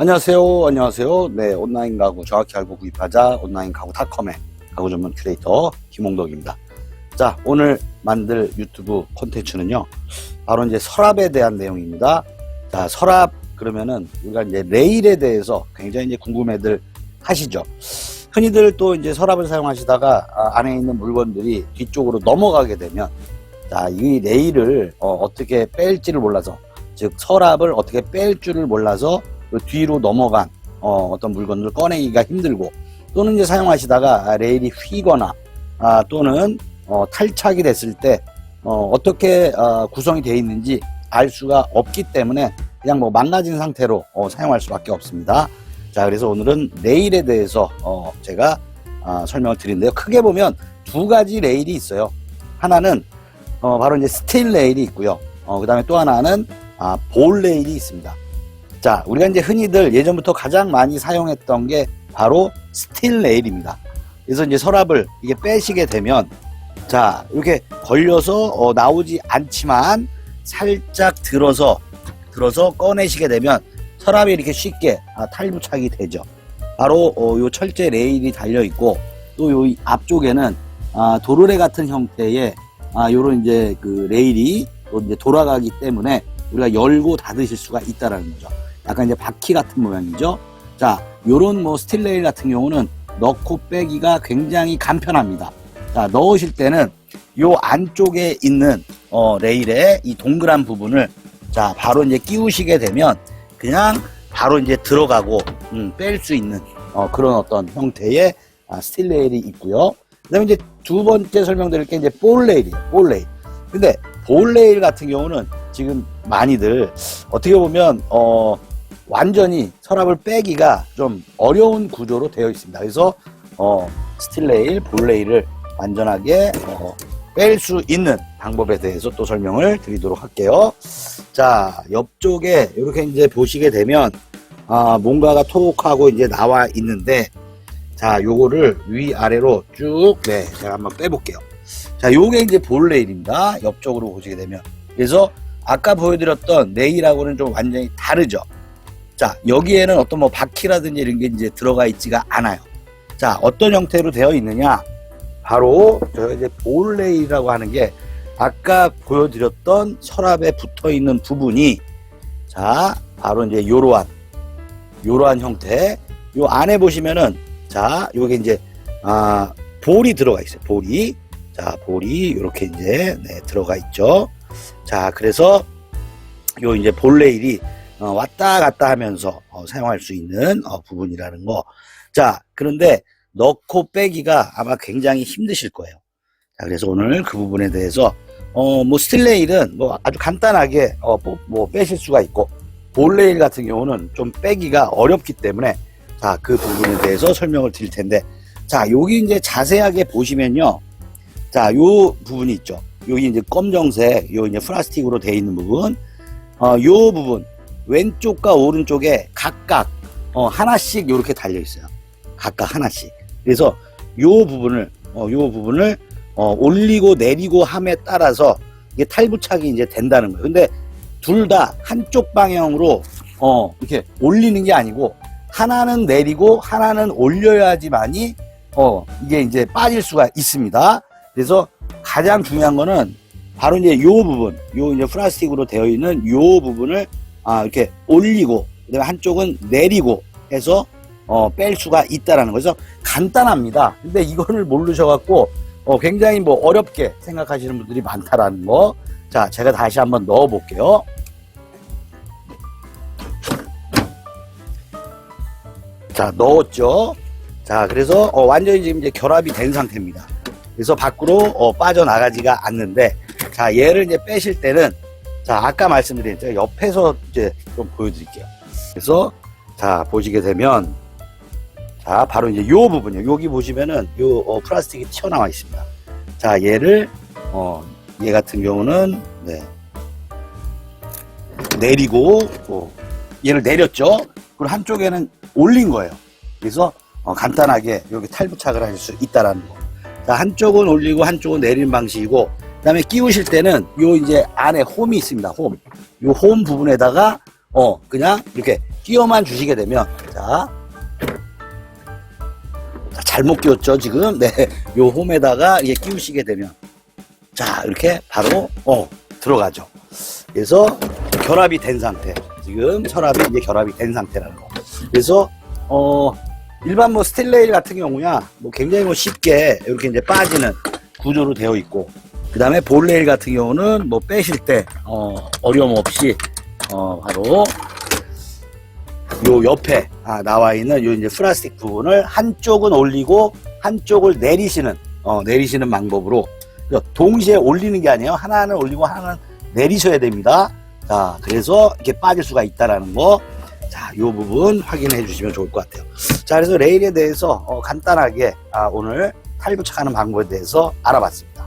안녕하세요. 안녕하세요. 네, 온라인 가구 정확히 알고 구입하자 온라인 가구닷컴의 가구 전문 큐레이터 김홍덕입니다. 자, 오늘 만들 유튜브 콘텐츠는요. 바로 이제 서랍에 대한 내용입니다. 자, 서랍 그러면은 우리가 이제 레일에 대해서 굉장히 이제 궁금해들 하시죠. 흔히들 또 이제 서랍을 사용하시다가 아, 안에 있는 물건들이 뒤쪽으로 넘어가게 되면 자, 이 레일을 어, 떻게 뺄지를 몰라서 즉 서랍을 어떻게 뺄 줄을 몰라서 그 뒤로 넘어간 어, 떤 물건을 꺼내기가 힘들고 또는 이제 사용하시다가 아, 레일이 휘거나 아, 또는 어, 탈착이 됐을 때 어, 떻게 구성이 되어 있는지 알 수가 없기 때문에 그냥 뭐 망가진 상태로 어, 사용할 수밖에 없습니다. 자 그래서 오늘은 레일에 대해서 어, 제가 아, 설명을 드리는데요. 크게 보면 두 가지 레일이 있어요. 하나는 어, 바로 이제 스테일 레일이 있고요. 어, 그 다음에 또 하나는 아, 볼 레일이 있습니다. 자, 우리가 이제 흔히들 예전부터 가장 많이 사용했던 게 바로 스틸 레일입니다. 그래서 이제 서랍을 이게 빼시게 되면 자, 이렇게 걸려서 어, 나오지 않지만 살짝 들어서 들어서 꺼내시게 되면 서랍이 이렇게 쉽게 아, 탈부착이 되죠. 바로 어, 요 철제 레일이 달려 있고 또 요 앞쪽에는 아, 도르래 같은 형태의 아, 요런 이제 그 레일이 또 이제 돌아가기 때문에 우리가 열고 닫으실 수가 있다라는 거죠. 약간 이제 바퀴 같은 모양이죠. 자, 요런 뭐 스틸 레일 같은 경우는 넣고 빼기가 굉장히 간편합니다. 자, 넣으실 때는 요 안쪽에 있는 어, 레일의 이 동그란 부분을 자, 바로 이제 끼우시게 되면 그냥 바로 이제 들어가고 음, 뺄 수 있는 어, 그런 어떤 형태의 아, 스틸 레일이 있고요. 그다음에 이제 두 번째 설명드릴 게 이제 볼 레일이에요. 볼 레일. 근데 볼 레일 같은 경우는 지금 많이들 어떻게 보면 어 완전히 서랍을 빼기가 좀 어려운 구조로 되어 있습니다. 그래서 어, 스틸레일, 볼레일을 완전하게 어, 뺄 수 있는 방법에 대해서 또 설명을 드리도록 할게요. 자, 옆쪽에 이렇게 이제 보시게 되면 아, 뭔가가 톡하고 이제 나와 있는데 자, 요거를 위아래로 쭉 네, 제가 한번 빼볼게요. 자, 요게 이제 볼레일입니다. 옆쪽으로 보시게 되면. 그래서 아까 보여드렸던 레일하고는 좀 완전히 다르죠. 자, 여기에는 어떤 뭐 바퀴라든지 이런 게 이제 들어가 있지가 않아요. 자, 어떤 형태로 되어 있느냐? 바로 저 이제 볼레이라고 하는 게 아까 보여드렸던 서랍에 붙어 있는 부분이 자, 바로 이제 요러한 요러한 형태. 요 안에 보시면은 자, 요게 이제 아, 볼이 들어가 있어요. 볼이. 자, 볼이 이렇게 이제 네, 들어가 있죠. 자, 그래서 요 이제 볼레일이 어, 왔다 갔다 하면서 어, 사용할 수 있는 어, 부분이라는 거. 자, 그런데 넣고 빼기가 아마 굉장히 힘드실 거예요. 자, 그래서 오늘 그 부분에 대해서 어, 뭐 스틸레일은 뭐 아주 간단하게 어, 뭐, 뭐 빼실 수가 있고 볼레일 같은 경우는 좀 빼기가 어렵기 때문에 자, 그 부분에 대해서 설명을 드릴 텐데 자, 여기 이제 자세하게 보시면요. 자, 요 부분이 있죠. 여기 이제 검정색, 요 이제 플라스틱으로 되어 있는 부분, 어, 요 부분, 왼쪽과 오른쪽에 각각 어, 하나씩 이렇게 달려 있어요. 각각 하나씩. 그래서 요 부분을 어, 요 부분을 어, 올리고 내리고 함에 따라서 이게 탈부착이 이제 된다는 거예요. 근데 둘 다 한쪽 방향으로 어, 이렇게 올리는 게 아니고 하나는 내리고 하나는 올려야지만이 어, 이게 이제 빠질 수가 있습니다. 그래서 가장 중요한 거는 바로 이제 요 부분, 요 이제 플라스틱으로 되어 있는 요 부분을 아, 이렇게 올리고 그다음에 한쪽은 내리고 해서 어, 뺄 수가 있다라는 거죠. 간단합니다. 근데 이거를 모르셔갖고 어, 굉장히 뭐 어렵게 생각하시는 분들이 많다라는 거. 자, 제가 다시 한번 넣어 볼게요. 자, 넣었죠. 자, 그래서 어, 완전히 지금 이제 결합이 된 상태입니다. 그래서 밖으로 어, 빠져나가지가 않는데, 자, 얘를 이제 빼실 때는 자, 아까 말씀드린 제가 옆에서 이제 좀 보여드릴게요. 그래서 자 보시게 되면 자 바로 이제 요 부분이요. 여기 보시면은 요 어, 플라스틱이 튀어나와 있습니다. 자 얘를 어, 얘 같은 경우는 네. 내리고 어, 얘를 내렸죠. 그리고 한쪽에는 올린 거예요. 그래서 어, 간단하게 여기 탈부착을 하실 수 있다라는 거. 자 한쪽은 올리고 한쪽은 내리는 방식이고 그다음에 끼우실 때는 요 이제 안에 홈이 있습니다. 홈. 요 홈 부분에다가 어, 그냥 이렇게 끼워만 주시게 되면, 자. 자, 잘못 끼웠죠, 지금? 네. 요 홈에다가 이게 끼우시게 되면. 자, 이렇게 바로, 어, 들어가죠. 그래서 결합이 된 상태. 지금 혈압이 이제 결합이 된 상태라는 거. 그래서, 어, 일반 뭐 스틸레일 같은 경우야, 뭐 굉장히 뭐 쉽게 이렇게 이제 빠지는 구조로 되어 있고, 그 다음에 볼레일 같은 경우는 뭐 빼실 때, 어, 어려움 없이, 어, 바로, 요 옆에, 아, 나와 있는 요 이제 플라스틱 부분을 한쪽은 올리고, 한쪽을 내리시는, 어, 내리시는 방법으로, 동시에 올리는 게 아니에요. 하나는 올리고 하나는 내리셔야 됩니다. 자, 그래서 이렇게 빠질 수가 있다라는 거. 자, 요 부분 확인해 주시면 좋을 것 같아요. 자, 그래서 레일에 대해서 어, 간단하게 아, 오늘 탈부착하는 방법에 대해서 알아봤습니다.